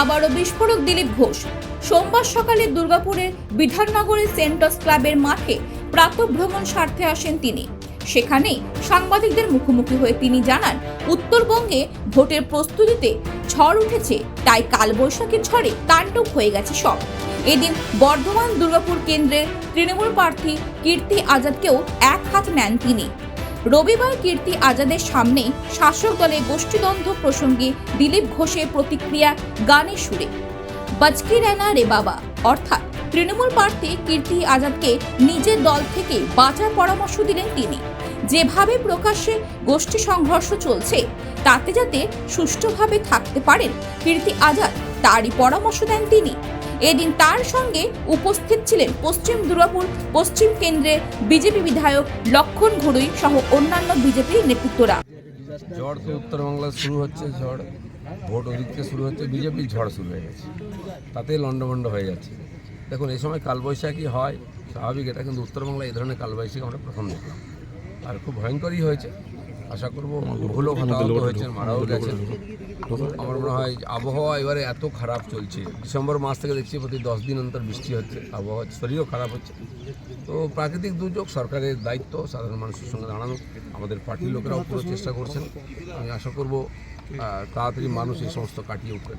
আবারও বিস্ফোরক দিলীপ ঘোষ। সোমবার সকালে দুর্গাপুরের বিধাননগরের সেন্টস ক্লাবের মাঠে প্রাতঃভ্রমণ স্বার্থে আসেন তিনি। সেখানে সাংবাদিকদের মুখোমুখি হয়ে তিনি জানান, উত্তরবঙ্গে ভোটের প্রস্তুতিতে ঝড় উঠেছে, তাই কালবৈশাখীর ঝড়ে তাণ্ডব হয়ে গেছে সব। এদিন বর্ধমান দুর্গাপুর কেন্দ্রের তৃণমূল প্রার্থী কীর্তি আজাদকেও এক হাত নেন তিনি। রবিবার কীর্তি আজাদের সামনেই শাসক দলে গোষ্ঠীদ্বন্দ্ব প্রসঙ্গে দিলীপ ঘোষের প্রতিক্রিয়া গানে সুরে। বাজকি রেনা রে বাবা, অর্থাৎ তৃণমূল প্রার্থী কীর্তি আজাদকে নিজের দল থেকে বাঁচার পরামর্শ দিলেন তিনি। যেভাবে প্রকাশ্যে গোষ্ঠী সংঘর্ষ চলছে, তাতে যাতে সুষ্ঠুভাবে থাকতে পারেন কীর্তি আজাদ, তারই পরামর্শ দেন তিনি। এদিন তার সঙ্গে উপস্থিত ছিলেন পশ্চিম দুর্গাপুর পশ্চিম কেন্দ্রের বিজেপি বিধায়ক লক্ষণ ঘড়ুই সহ অন্যান্য বিজেপি নেতৃত্বরা। ঝড় তো উত্তরবাংলায় শুরু হচ্ছে, ঝড় ভোট থেকে শুরু হচ্ছে বিজেপির ঝড় শুরু হয়ে গেছে। তাতে লণ্ডভণ্ড হয়ে যাচ্ছে। দেখুন, এই সময় কালবৈশাখী হয়, স্বাভাবিক, এটা কিন্তু উত্তরবাংলায় এই ধরনের কালবৈশাখী আমরা প্রথম দেখলাম। আর খুব ভয়ঙ্করই হয়েছে। আশা করব ভুলও হয়েছেন মারাও গেছেন। আমার মনে হয় আবহাওয়া এবারে এত খারাপ চলছে। ডিসেম্বর মাস থেকে দেখছি প্রতি দশ দিন অন্তর বৃষ্টি হচ্ছে। আবহাওয়া শরীরও খারাপ হচ্ছে। তো প্রাকৃতিক দুর্যোগ সরকারের দায়িত্ব সাধারণ মানুষের সঙ্গে দাঁড়ানো। আমাদের পার্টির লোকেরাও পুরো চেষ্টা করছেন। আমি আশা করব তাড়াতাড়ি মানুষ এই সমস্ত কাটিয়ে উঠবেন।